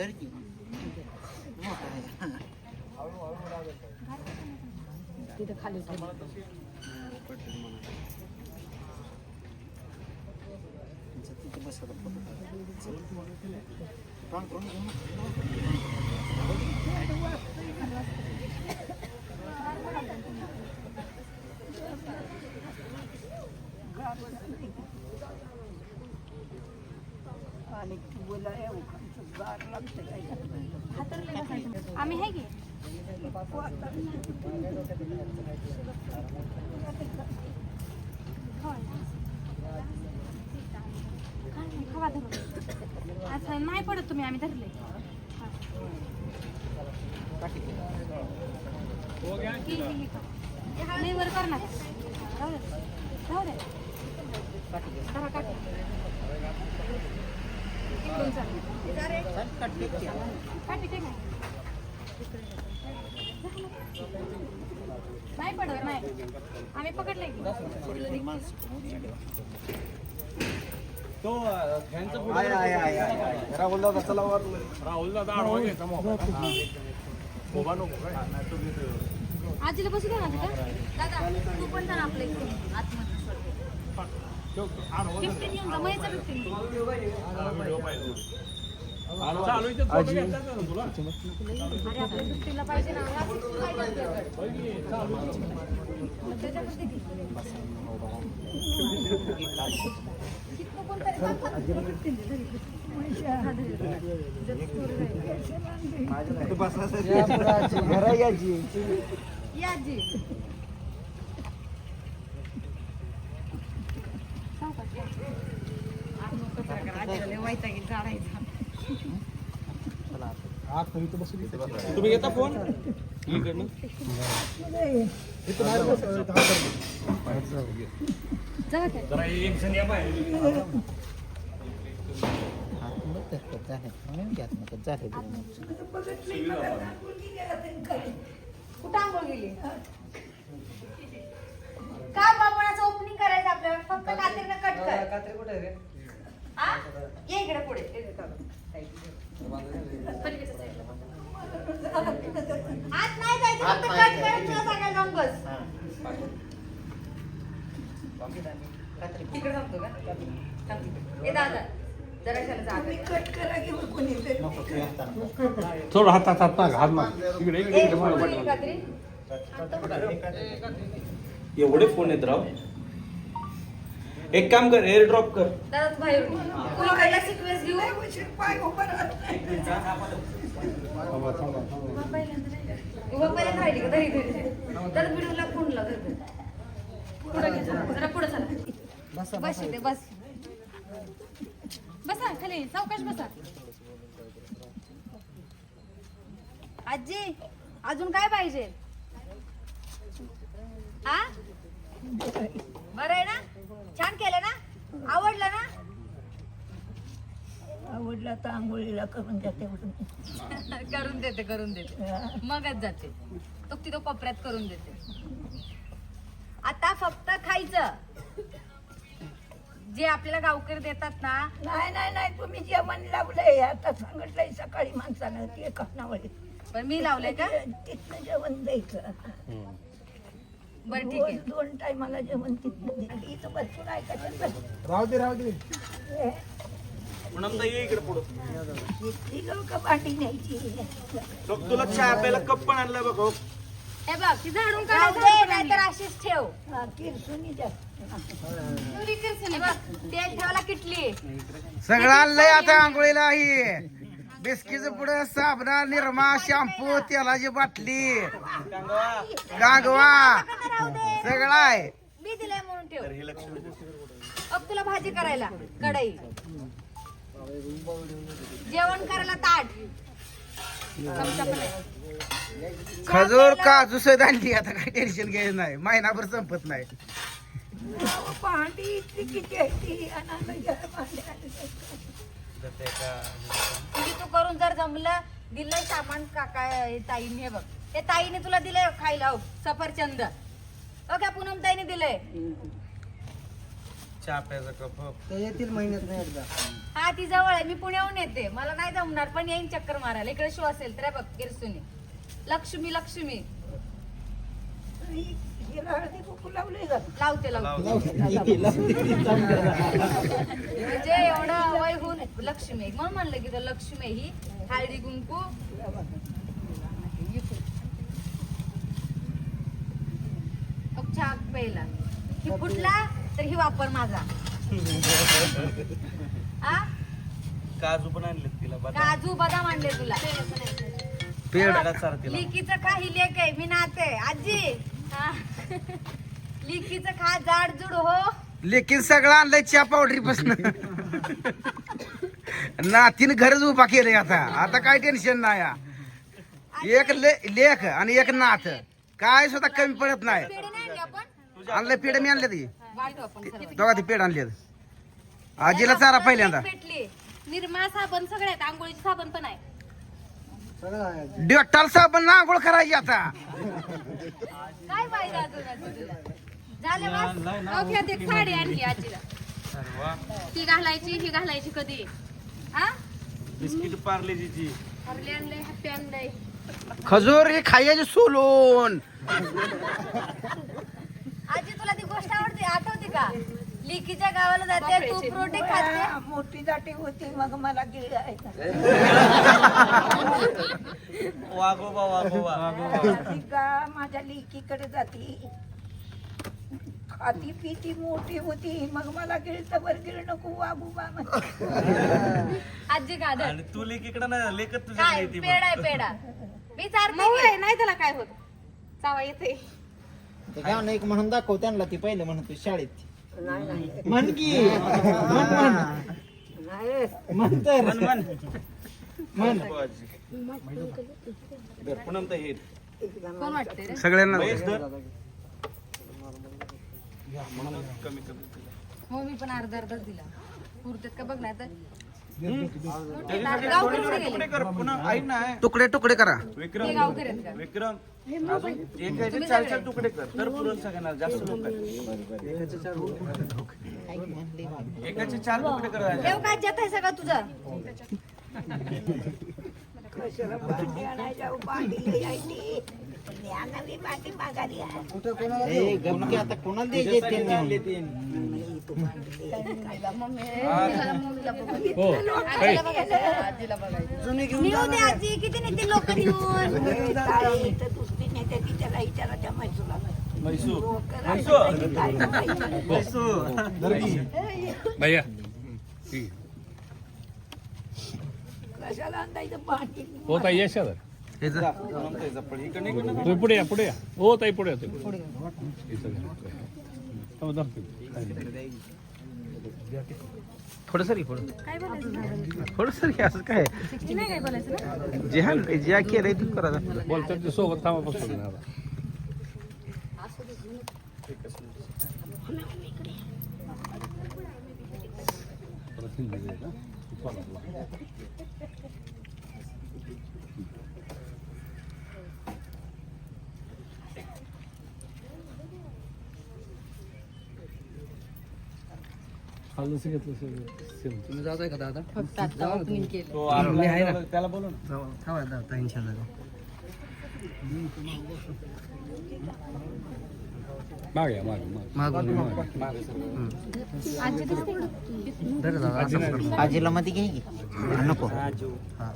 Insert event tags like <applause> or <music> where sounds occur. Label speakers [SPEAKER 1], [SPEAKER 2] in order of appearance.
[SPEAKER 1] धर की.
[SPEAKER 2] तिथं खाली
[SPEAKER 1] तिथे बसवलं
[SPEAKER 3] आणि बोला गार लागते काय
[SPEAKER 4] आम्ही आहे की नाही, धरून. पडत तुम्ही आम्ही धरले हा. ही, ही, ही? नाही वर कर ना राहू दे राहू दे. धरा नाही पडत नाही आम्ही पकडले
[SPEAKER 5] तो
[SPEAKER 1] राहुल दादा चला
[SPEAKER 5] राहुल दादा आडवा घ्यायचा नको काय
[SPEAKER 4] आजीला बसू द्या ना दादा तू पण जा आपल्या आतमध्ये.
[SPEAKER 1] घरा. यायची.
[SPEAKER 4] या आजी सावकाश या. आज नको जरा करा, आजीला लय वैताग येईल झाडायचा.
[SPEAKER 5] तुम्ही घेता फोन इकडनं
[SPEAKER 4] जाऊ द्या.
[SPEAKER 5] जरा इंशन या बाहेर
[SPEAKER 1] आतमध्ये धक्कत झाले. म्हणून की आतमध्ये फोन?
[SPEAKER 4] कुठं गेली? काय बाबणाचं ओपनिंग करायचं? आपल्याला फक्त कात्रीनं कट कर.
[SPEAKER 6] कात्री कुठे रे?
[SPEAKER 4] ये इकडे पुढे. आत नाही जायचं फक्त कट. कर तुला सांगायला जाऊन बस तिकडे थांबतो का? थांब तिकडे. दादा.
[SPEAKER 5] थोडं हातात हात माग हात माग. इकडे इकडे.
[SPEAKER 7] एवढे फोन आहेत राव. एक काम कर एअर ड्रॉप कर.
[SPEAKER 4] दादा तू बाहेर ये. तू इकडला सिक्वेन्स घेऊ
[SPEAKER 3] लय उशीर पाय उभा राहत नाही.
[SPEAKER 5] थांबा, थांबा, थांबा.
[SPEAKER 4] उभं पहिल्यांदा राहिली का? धरी धरी तर बिडूला फोन लाव धर पुढे घे जरा. जरा पुढे चला. बस इथे बस. बसा खाली. सावकाश बसा. आजी अजून काय पाहिजे? आ? बरं आहे ना? छान केलं ना? आवडलं ना?
[SPEAKER 3] आवडला तर आंघोळीला करून तेवढं <laughs>
[SPEAKER 4] करून देते करून देते. मगच जाते. तो तिथं कोपऱ्यात करून देते. आता फक्त खायचं. जे आपल्याला गावकरी देतात ना
[SPEAKER 3] नाही नाही नाही तुम्ही जेवण लावलंय. आता सांगितलंय सकाळी माणसानं ते खानावळी
[SPEAKER 4] पण मी लावलंय का?
[SPEAKER 3] तिथनं जेवण द्यायचं
[SPEAKER 4] बरं ठीक आहे.
[SPEAKER 3] दोन टायमाला जेवण तिथनं द्यायचं इथं बसून ऐकायचं
[SPEAKER 5] राहू दे राहू दे.
[SPEAKER 7] म्हणून ये इकडे पुढं.
[SPEAKER 3] ती लोक भांडी न्यायची.
[SPEAKER 7] बघ तुला चहा प्यायला कप पण बघ हो.
[SPEAKER 4] बघ ती झाडून काढायचं नाहीतर अशीच ठेव.
[SPEAKER 3] किरसुनी द्या
[SPEAKER 4] बघ, तेल ठेवायला किटली.
[SPEAKER 8] सगळं आणलंय आता आंघोळीला ही. बिस्कीच पुढे साबणा निरमा शॅम्पू तेलाची बाटली. गांगवा. सगळं आहे.
[SPEAKER 4] मी दिलंय म्हणून ठेव. अब तुला भाजी करायला. कढई. जेवण करायला ताट. चमचा पण आहे.
[SPEAKER 8] खजूर काजू सद आणली. आता काही टेन्शन घ्यायचं नाही. महिनाभर संपत नाही.
[SPEAKER 3] इतकी किती आहे ती
[SPEAKER 4] म्हणजे तू करून जर जमलं दिलंय सामान काका हे ताईने हे बघ. ते ताईने तुला दिलंय खायला. हो, सफरचंद. बघा पूनम ताईने दिलंय?
[SPEAKER 8] चहा प्यायचा कप
[SPEAKER 1] ते येतील महिन्यात नाही एकदा.
[SPEAKER 4] हा ती जवळ आहे. मी पुण्याहून येते. मला नाही जमणार पण येईन चक्कर मारायला. इकडे शो असेल तर हे बघ किरसुनी लक्ष्मी लक्ष्मी.
[SPEAKER 3] ही- का?
[SPEAKER 4] लावते लावते. म्हणजे एवढं वय होऊन लक्ष्मी. आहे. म्हणून म्हणलं की लक्ष्मी आहे ही हळदी कुंकू. मग चहा ही फुटला तर ही वापर माझा. आ?
[SPEAKER 7] काजू पण आणले तिला बघा
[SPEAKER 4] काजू बदाम आणले तुला.
[SPEAKER 8] पेड
[SPEAKER 7] चारा तिला.
[SPEAKER 4] लिकीचं खा ही लेक आहे मी नाते. आजी. हा. लिकीचं खा जाड जुड हो.
[SPEAKER 8] लेकिन सगळं आणलंय चहा पावडरी पासन नातीन घरच उभा केलंय आता. आता काय टेन्शन नाही हा. एक ले- लेख आणि एक नाथ काय सुद्धा कमी पडत नाही.
[SPEAKER 4] पेढे नाही आणले आपण
[SPEAKER 8] पेड मी आणले ती
[SPEAKER 4] वाटू आपण सर्व.
[SPEAKER 8] दोघा ती पेड आणली आजीला चारा पहिल्यांदा.
[SPEAKER 4] भेटली निर्मा साबण सगळे आहेत आंघोळीचे साबण पण आहे.
[SPEAKER 8] डेटाल साबण ना आंघोळ करायची आता.
[SPEAKER 4] काय पाहिजे अजून तुला? झाले बस. साडी आणली आजीला. ती घालायची ही घालायची कधी? हा
[SPEAKER 7] बिस्किट
[SPEAKER 4] हरले आणलंय आणलंय
[SPEAKER 8] खजूर हे खायचे सोलून
[SPEAKER 4] आजी तुला ती गोष्ट आवडते आठवते का? लिकीच्या गावाला जाते तू प्रोटीन खाते?
[SPEAKER 3] हा, मोठी दाटी होती मग मला गिळ आहे.
[SPEAKER 7] वागोबा वागोबा
[SPEAKER 3] ती गा माझ्या लेकीकडे जाती? खाती पिती मोठी होती मग मला गिळतं वर गिळ नको वागू बा म्हणते.
[SPEAKER 4] आजी
[SPEAKER 7] आणि तू लेक इकडं नाही लेकत तुझ्या
[SPEAKER 4] पेडा आहे पेडा मी चारते नाही त्याला काय होत? चावा येते.
[SPEAKER 1] ते गाणं एक म्हणून दाखव त्यांना ती पहिले म्हणतो शाळेत. म्हण की म्हण म्हण. म्हण तर. म्हण
[SPEAKER 7] पुन्हा तर हे
[SPEAKER 4] कोण वाटते रे
[SPEAKER 8] सगळ्यांना
[SPEAKER 7] महेश धर. कमी कमी
[SPEAKER 4] हो मी पण अर्धा अर्धाच दिला. पुरतेत का बघ ना तर
[SPEAKER 8] तुकडे तुकडे करा.
[SPEAKER 7] विक्रम विक्रम एकाचे चार चार तुकडे कर. तर पुरण सगळ्यांना जास्त लोक आहेत. एकाचे चार तुकडे कर
[SPEAKER 4] काय जात आहे सगळं तुझं?
[SPEAKER 1] आता कोणाला द्यायचे ते
[SPEAKER 4] नेऊ दे आजी किती नेते लोक
[SPEAKER 3] इथं दुसरी नेते ती त्याला विचारा त्या
[SPEAKER 5] भैया.
[SPEAKER 3] कशाला आणायचं भांडी
[SPEAKER 5] हो ताई या शेजार
[SPEAKER 8] हे जा.
[SPEAKER 5] तुम्ही पुढे या पुढे या. हो ताई पुढे या हे. हो.
[SPEAKER 8] थोडं. सरी पुढं थोडं सरी असं काय?
[SPEAKER 4] नाही काय बोलायचं ना?
[SPEAKER 8] जे हा जे केलंय ते करा
[SPEAKER 5] बोलतात ते सोबत थांबा आता. आहे ना? जसं घेतलं सेम.
[SPEAKER 8] तुम्ही जाताय का दादा?
[SPEAKER 4] फक्त आता ओपनिंग केलं.
[SPEAKER 7] तो आपला- त्याला बोलू ना.
[SPEAKER 8] थांबा दादा इंशाल्लाह
[SPEAKER 5] मागे या, मागे. मागे
[SPEAKER 8] मागून
[SPEAKER 4] आजी दिसते इकडं?
[SPEAKER 8] धर दादा असं कर.
[SPEAKER 1] आजीला मध्ये घे की. नको. हा.